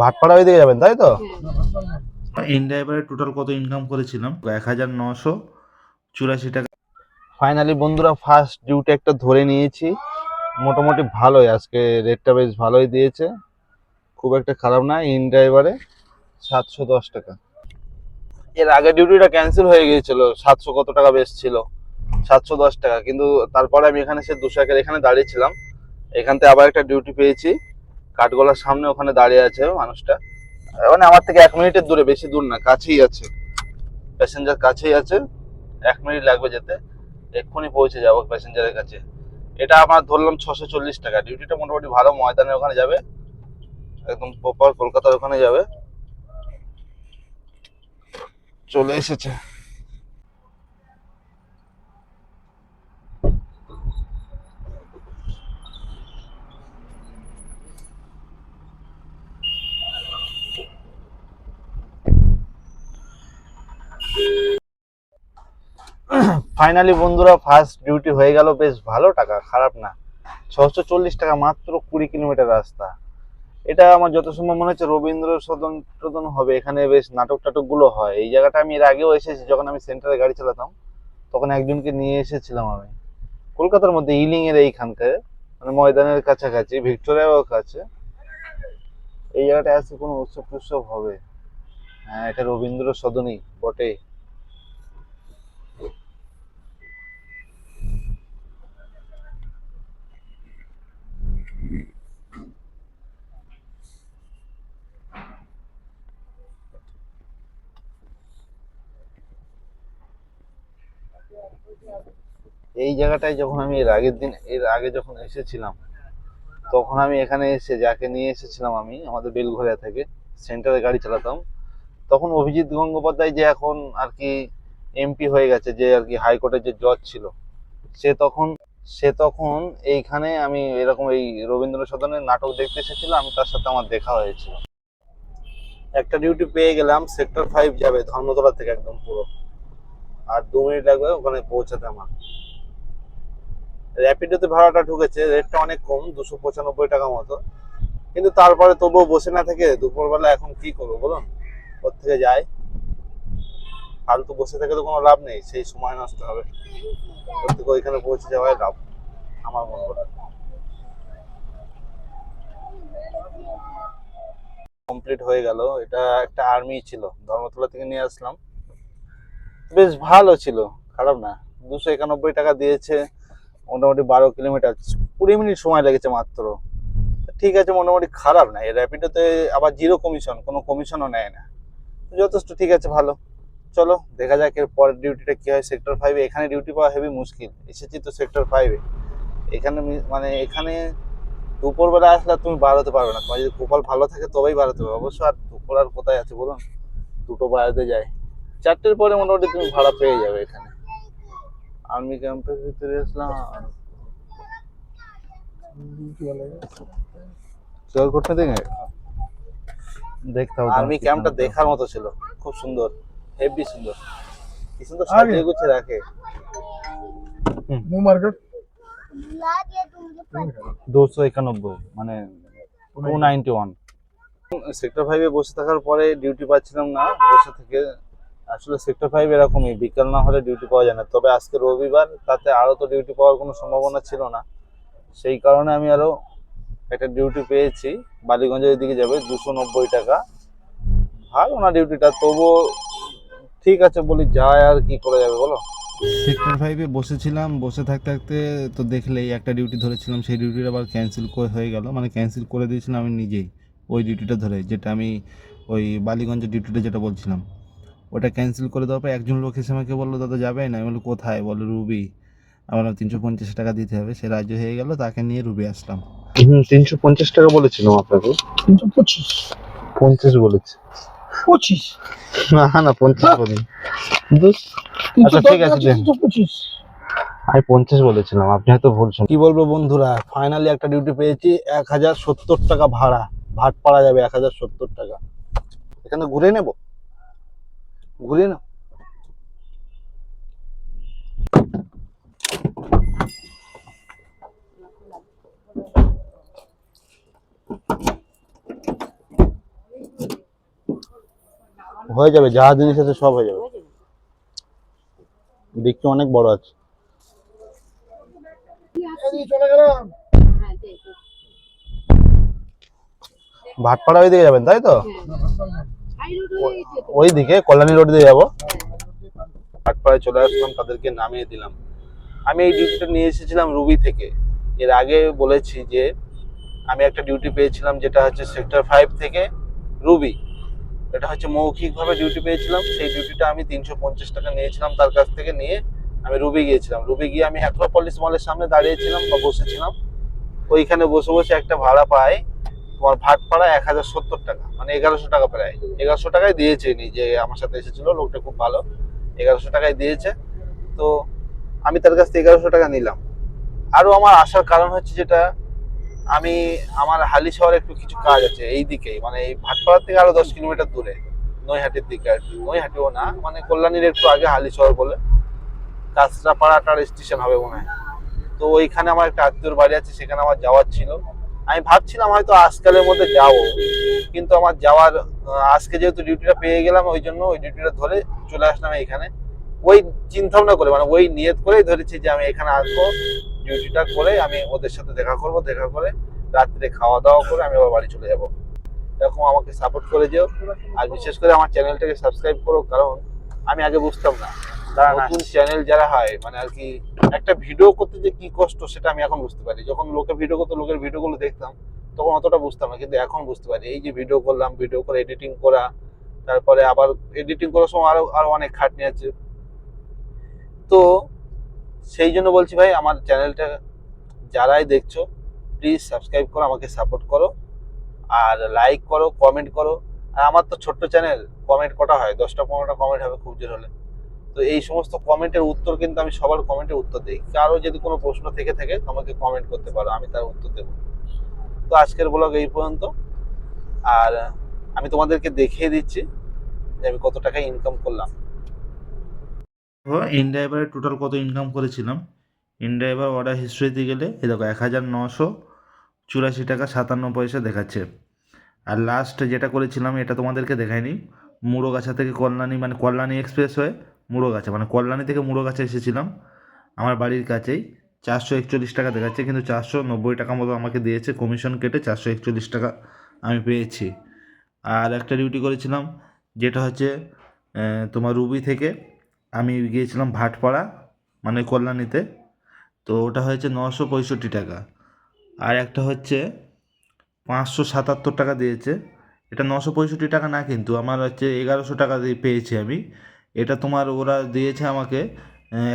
ভাটপাড়া ওই দিকে যাবেন তাই তো? ইন ড্রাইভারে টোটাল কত ইনকাম করেছিলাম? এক হাজার নশো চুরাশি টাকা। ফাইনালি বন্ধুরা ফার্স্ট ডিউটি একটা ধরে নিয়েছি। মোটামুটি ভালোই আজকে রেটটা বেশ ভালোই দিয়েছে। খুব একটা খারাপ না ইন ড্রাইভারে সাতশো দশ টাকা। এর আগে ডিউটিটা ক্যান্সেল হয়ে গিয়েছিল সাতশো কত টাকা বেশ ছিল সাতশো দশ টাকা। কিন্তু তারপরে আমি এখানে সে দুশো এখানে দাঁড়িয়েছিলাম এখান থেকে আবার একটা ডিউটি পেয়েছি। কাঠগোলার সামনে ওখানে দাঁড়িয়ে আছে মানুষটা। মানে আমার থেকে এক মিনিটের দূরে, বেশি দূর না, কাছেই আছে। প্যাসেঞ্জার কাছেই আছে, এক মিনিট লাগবে যেতে। এক্ষুনি পৌঁছে যাব প্যাসেঞ্জারের কাছে। এটা আমার ধরলাম ছশো চল্লিশ টাকা। ডিউটিটা মোটামুটি ভালো ময়দানের ওখানে যাবে। একদম প্রপার কলকাতার ওখানে যাবে। চলে এসেছে। ফাইনালি বন্ধুরা ফার্স্ট ডিউটি হয়ে গেল। বেশ ভালো টাকা, খারাপ না। ছশো চল্লিশ টাকা মাত্র কুড়ি কিলোমিটার রাস্তা। এটা আমার যত সম্ভব মনে হচ্ছে রবীন্দ্র সদন টদন হবে। এখানে বেশ নাটক টাটকগুলো হয়। এই জায়গাটা আমি এর আগেও এসেছি, যখন আমি সেন্টারে গাড়ি চালাতাম, তখন একজনকে নিয়ে এসেছিলাম আমি। কলকাতার মধ্যে ইলিং এর এইখানকার মানে ময়দানের কাছাকাছি ভিক্টোরিয়াও কাছে। এই জায়গাটায় আছে কোনো উৎসব টুৎসব হবে। হ্যাঁ এটা রবীন্দ্র সদনই বটে এই জায়গাটায় যখন আমি এর আগের দিন, এর আগে যখন এসেছিলাম, তখন আমি এখানে এসে যাকে নিয়ে এসেছিলাম আমি, আমাদের বেলঘরিয়া থেকে, সেন্টারে গাড়ি চালাতাম। তখন অভিজিৎ গঙ্গোপাধ্যায় যে এখন আর কি এমপি হয়ে গেছে, যে আর কি হাইকোর্টের যে জজ ছিল, সে তখন সে তখন এইখানে আমি এরকম এই রবীন্দ্র সদনের নাটক দেখতে এসেছিল, আমি তার সাথে আমার দেখা হয়েছিল। একটা ডিউটি পেয়ে গেলাম সেক্টর ফাইভ যাবে, ধর্মতলা থেকে একদম পুরো। আর দু মিনিট লাগবে ওখানে পৌঁছাতে আমার। র্যাপিডোতে ভাড়াটা ঢুকেছে রেটটা অনেক কম, দুশো পঁচানব্বই টাকা মতো। কিন্তু তারপরে তবুও বসে না থেকে দুপুরবেলা এখন কি করব বলুন? ওর থেকে যাই? ফালতু বসে থেকে তো কোনো লাভ নেই, সেই সময় নষ্ট হবে। ওর থেকে ওইখানে পৌঁছে যাওয়াই লাভ, আমার মনে হয়। কমপ্লিট হয়ে গেল। এটা একটা আর্মি ছিল, ধর্মতলা থেকে নিয়ে আসলাম। বেশ ভালো ছিল, খারাপ না। দুশো একানব্বই টাকা দিয়েছে, মোটামুটি বারো কিলোমিটার, কুড়ি মিনিট সময় লেগেছে মাত্র। ঠিক আছে, মোটামুটি খারাপ না, এই র্যাপিডোতে আবার জিরো কমিশন কোনো কমিশনও নেয় না। যথেষ্ট, ঠিক আছে, ভালো। চলো, দেখা যাক এর পরের ডিউটিটা কী হয়। সেক্টর ফাইভে এখানে ডিউটি পাওয়া হেভি মুশকিল। এসেছি তো সেক্টর ফাইভে এখানে মানে এখানে দুপুরবেলা আসলে তুমি বার হতে পারবে না। তোমার যদি কপাল ভালো থাকে, তবেই বার হতে পারবে। অবশ্য আর দুপুর আর কোথায় আছে বলুন? দুটো বাড়াতে যায়। চারটের পরে মোটামুটি তুমি ভাড়া পেয়ে যাবে এখানে। আর্মি ক্যাম্পের ভিতরে আসলাম। চল করতে দেখে? দেখতে আর্মি ক্যাম্পটা দেখার মতো ছিল। খুব সুন্দর। হেভি সুন্দর। কি সুন্দর সাজিয়ে গুছিয়ে রাখে। নিউ মার্কেট দুশো একানব্বই মানে টু নাইনটি। ওয়ান সেক্টর ফাইভে বসে থাকার পরে ডিউটি পাচ্ছিলাম না। বসে থেকে আসলে সেক্টর ফাইভ এরকমই, বিকাল না হলে ডিউটি পাওয়া যায় না। তবে আজকে রবিবার তাতে আরও তো ডিউটি পাওয়ার কোনো সম্ভাবনা ছিল না। সেই কারণে আমি আরও একটা ডিউটি পেয়েছি, বালিগঞ্জের দিকে যাবে, দুশো নব্বই টাকা। ভালো না ডিউটিটা তবুও ঠিক আছে বলি, যায় আর কি করে যাবে বলো? সেক্টর ফাইভে বসেছিলাম, বসে থাকতে থাকতে তো দেখলেই একটা ডিউটি ধরেছিলাম, সেই ডিউটিটা আবার ক্যান্সেল করে হয়ে গেল। মানে ক্যান্সেল করে দিয়েছিলাম আমি নিজেই, ওই ডিউটিটা ধরে, যেটা আমি ওই বালিগঞ্জের ডিউটিটা যেটা বলছিলাম। ওটা ক্যান্সেল করে দেওয়ার পর একজন লোক এসে আমাকে বলল দাদা না। আমি বলল কোথায়? বলো রুবি। আমার তিনশো পঞ্চাশ টাকা দিতে হবে। সে রাজ্য হয়ে গেল তাকে নিয়ে রুবি আসলাম। তিনশো পঞ্চাশ টাকা বলেছিলাম আপনাকে? তিনশো পঁচিশ। পঞ্চাশ বলেছে। পঁচিশ। না না পঞ্চাশ হ্যাঁ। বলি আচ্ছা ঠিক আছে পঁচিশ। আমি পঞ্চাশ বলেছিলাম আপনি হয়তো বলছেন কি বলব বন্ধুরা ফাইনালি একটা ডিউটি পেয়েছি এক হাজার সত্তর টাকা ভাড়া। ভাট পাড়া যাবে এক হাজার সত্তর টাকা। এখানে ঘুরে নেব? ঘুরে না হয়ে যাবে, যা জিনিস আছে সব হয়ে যাবে। দেখতে অনেক বড় আছে। ভাটপাড়া ওই দিকে যাবেন, তাই তো? ওই দিকে কল্যাণী রোড দিয়ে যাব। ভাটপাড়ায় চলে আসলাম তাদেরকে নামিয়ে দিলাম। আমি এই ডিউটিটা নিয়ে এসেছিলাম রুবি থেকে। এর আগে বলেছি যে আমি একটা ডিউটি পেয়েছিলাম যেটা হচ্ছে সেক্টর ফাইভ থেকে রুবি। এটা হচ্ছে মৌখিকভাবে ডিউটি পেয়েছিলাম। সেই ডিউটিটা আমি তিনশো পঞ্চাশ টাকা নিয়েছিলাম তার কাছ থেকে নিয়ে আমি রুবি গিয়েছিলাম। রুবি গিয়ে আমি অ্যাক্রোপলিস মলের সামনে দাঁড়িয়েছিলাম বা বসেছিলাম। ওইখানে বসে বসে একটা ভাড়া পাই তোমার ভাটপাড়া এক হাজার সত্তর টাকা। মানে এগারোশো টাকা প্রায়। এগারোশো টাকায় দিয়েছে ইনি যে আমার সাথে এসেছিল, লোকটা খুব ভালো। এগারোশো টাকায় দিয়েছে। তো আমি তার কাছ থেকে এগারোশো টাকা নিলাম। আরও আমার আসার কারণ হচ্ছে যেটা, আমি আমার হালি শহরে একটু কিছু কাজ আছে এই দিকেই। মানে এই ভাটপাড়া থেকে আরও দশ কিলোমিটার দূরে, নৈহাটির দিকে আর কি। নৈহাটিও না মানে কল্যাণীর একটু আগে হালি শহর বলে। কাঁচরাপাড়াটার স্টেশন হবে মনে হয়। তো ওইখানে আমার একটা আত্মীয়র বাড়ি আছে, সেখানে আমার যাওয়ার ছিল। আমি ভাবছিলাম হয়তো আজকালের মধ্যে যাব, কিন্তু আমার যাওয়ার আজকে যেহেতু ডিউটিটা পেয়ে গেলাম, ওই জন্য ওই ডিউটিটা ধরে চলে আসলাম এখানে ওই চিন্তা ভাবনা করে মানে ওই নিয়ত করেই ধরেছি যে আমি এখানে আসব ডিউটিটা করে আমি ওদের সাথে দেখা করব, দেখা করে রাত্রে খাওয়া দাওয়া করে আমি আবার বাড়ি চলে যাব। এরকম আমাকে সাপোর্ট করে যেও। আর বিশেষ করে আমার চ্যানেলটাকে সাবস্ক্রাইব করো, কারণ আমি আগে বুঝতাম না। নতুন চ্যানেল যারা হয় মানে আর কি একটা ভিডিও করতে যে কি কষ্ট, সেটা আমি এখন বুঝতে পারি। যখন লোকে ভিডিও করতো, লোকের ভিডিওগুলো দেখতাম, তখন অতটা বুঝতাম না, কিন্তু এখন বুঝতে পারি। এই যে ভিডিও করলাম ভিডিও করে এডিটিং করা, তারপরে আবার এডিটিং করার সময় আরও আরও অনেক খাটনি আছে। তো সেই জন্য বলছি ভাই, আমার চ্যানেলটা যারাই দেখছ প্লিজ সাবস্ক্রাইব করো, আমাকে সাপোর্ট করো। আর লাইক করো কমেন্ট করো। আর আমার তো ছোট্ট চ্যানেল কমেন্ট কটা হয়? দশটা, পনেরোটা কমেন্ট হবে, খুব জোর হলে। তো এই সমস্ত কমেন্টের উত্তর কিন্তু আমি সবার কমেন্টের উত্তর দিই। কারও যদি কোনো প্রশ্ন থেকে থাকে, আমাকে কমেন্ট করতে পারো, আমি তার উত্তর দেবো। তো আজকের ব্লগ এই পর্যন্ত। আর আমি তোমাদেরকে দেখিয়ে দিচ্ছি যে আমি কত টাকা ইনকাম করলাম। ইন ড্রাইভারে টোটাল কত ইনকাম করেছিলাম? ইন ড্রাইভার অর্ডার হিস্ট্রিতে গেলে এ দেখো, এক হাজার নশো চুরাশি টাকা সাতান্ন পয়সা দেখাচ্ছে। আর লাস্ট যেটা করেছিলাম, এটা তোমাদেরকে দেখাইনি। মুড়োগাছা থেকে কল্যাণী মানে কল্যাণী এক্সপ্রেস হয়ে মুড়োগাছা মানে কল্যাণী থেকে মুড়োগাছা এসেছিলাম। আমার বাড়ির কাছেই। চারশো একচল্লিশ টাকা দেখাচ্ছে কিন্তু চারশো নব্বই টাকা মতো আমাকে দিয়েছে। কমিশন কেটে চারশো একচল্লিশ টাকা আমি পেয়েছি। আর একটা ডিউটি করেছিলাম, যেটা হচ্ছে তোমার রুবি থেকে আমি গিয়েছিলাম ভাটপাড়া মানে কল্যাণীতে। তো ওটা হয়েছে নশো পঁয়ষট্টি টাকা। আর একটা হচ্ছে, পাঁচশো সাতাত্তর টাকা দিয়েছে। এটা নশো পঁয়ষট্টি টাকা না কিন্তু, আমার হচ্ছে এগারোশো টাকা দিয়ে পেয়েছি আমি। এটা তোমার ওরা দিয়েছে আমাকে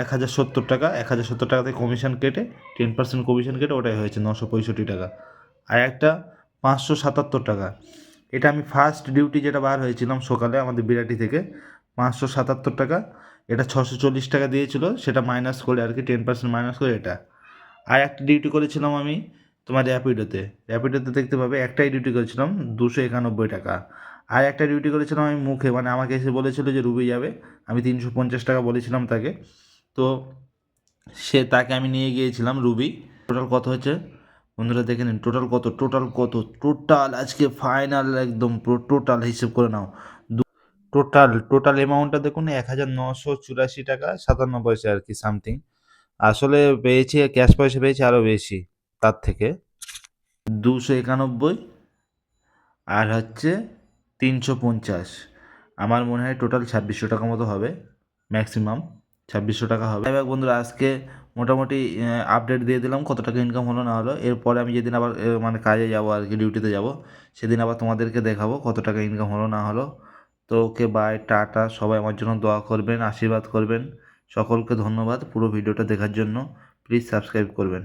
এক হাজার সত্তর টাকা। এক হাজার সত্তর টাকা থেকে কমিশন কেটে টেন পার্সেন্ট কমিশন কেটে ওটাই হয়েছে নশো পঁয়ষট্টি টাকা। আর একটা পাঁচশো সাতাত্তর টাকা। এটা আমি ফার্স্ট ডিউটি যেটা বার হয়েছিলাম সকালে আমাদের বিরাটি থেকে, পাঁচশো সাতাত্তর টাকা। এটা ছশো চল্লিশ টাকা দিয়েছিল, সেটা মাইনাস করে আর কি টেন পার্সেন্ট মাইনাস করে এটা। আর একটা ডিউটি করেছিলাম আমি তোমার র্যাপিডোতে র্যাপিডোতে দেখতে পাবে, একটাই ডিউটি করেছিলাম, দুশো একানব্বই টাকা। আর একটা ডিউটি করেছিলাম আমি মুখে মানে আমাকে এসে বলেছিল যে রুবি যাবে। আমি তিনশো পঞ্চাশ টাকা বলেছিলাম তাকে। তো সে তাকে আমি নিয়ে গিয়েছিলাম রুবি। টোটাল কত হচ্ছে বন্ধুরা দেখে নিন টোটাল কত? টোটাল কত? টোটাল আজকে ফাইনাল একদম পুরো টোটাল হিসেব করে নাও। টোটাল টোটাল অ্যামাউন্টটা দেখুন এক হাজার নশো চুরাশি টাকা, সাতান্ন পয়সা আর কি সামথিং আসলে পেয়েছি ক্যাশ পয়সা পেয়েছি আরও বেশি, তার থেকে। দুশো একানব্বই। আর হচ্ছে তিনশো পঞ্চাশ। আমার মনে হয় টোটাল ছাব্বিশশো টাকা মতো হবে, ম্যাক্সিমাম ছাব্বিশশো টাকা হবে। এবার বন্ধুরা, আজকে মোটামুটি আপডেট দিয়ে দিলাম কত টাকা ইনকাম হলো না হলো। এরপরে আমি যেদিন আবার মানে কাজে যাব আর কি ডিউটিতে যাব, সেদিন আবার তোমাদেরকে দেখাবো কত টাকা ইনকাম হলো না হলো। তো ওকে বাই টাটা। সবাই আমার জন্য দোয়া করবেন, আশীর্বাদ করবেন। সকলকে ধন্যবাদ পুরো ভিডিওটা দেখার জন্য। প্লিজ সাবস্ক্রাইব করবেন।